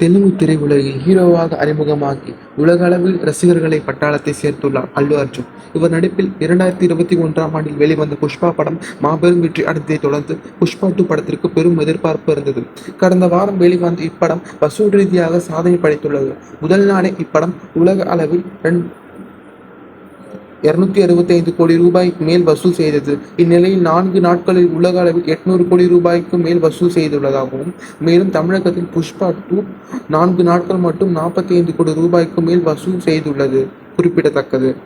தெலுங்கு திரையுலகில் ஹீரோவாக அறிமுகமாகி உலக அளவில் ரசிகர்களை பட்டாளத்தை சேர்த்துள்ளார் அல்லு அர்ஜுன். இவர் நடிப்பில் இரண்டாயிரத்தி இருபத்தி ஒன்றாம் ஆண்டில் வெளிவந்த புஷ்பா படம் மாபெரும் வெற்றி அடைந்ததை தொடர்ந்து புஷ்பா டூ படத்திற்கு பெரும் எதிர்பார்ப்பு இருந்தது. கடந்த வாரம் வெளிவந்த இப்படம் வசூல் ரீதியாக சாதனை படைத்துள்ளது. முதல் நாளே இப்படம் உலக அளவில் இருநூத்தி அறுபத்தி ஐந்து கோடி ரூபாய்க்கு மேல் வசூல் செய்தது. இந்நிலையில் நான்கு நாட்களில் உலக அளவில் எட்நூறு கோடி ரூபாய்க்கு மேல் வசூல் செய்துள்ளதாகவும் மேலும் தமிழகத்தில் புஷ்பா டூ நான்கு நாட்கள் மட்டும் நாற்பத்தி ஐந்து கோடி ரூபாய்க்கு மேல் வசூல் செய்துள்ளது குறிப்பிடத்தக்கது.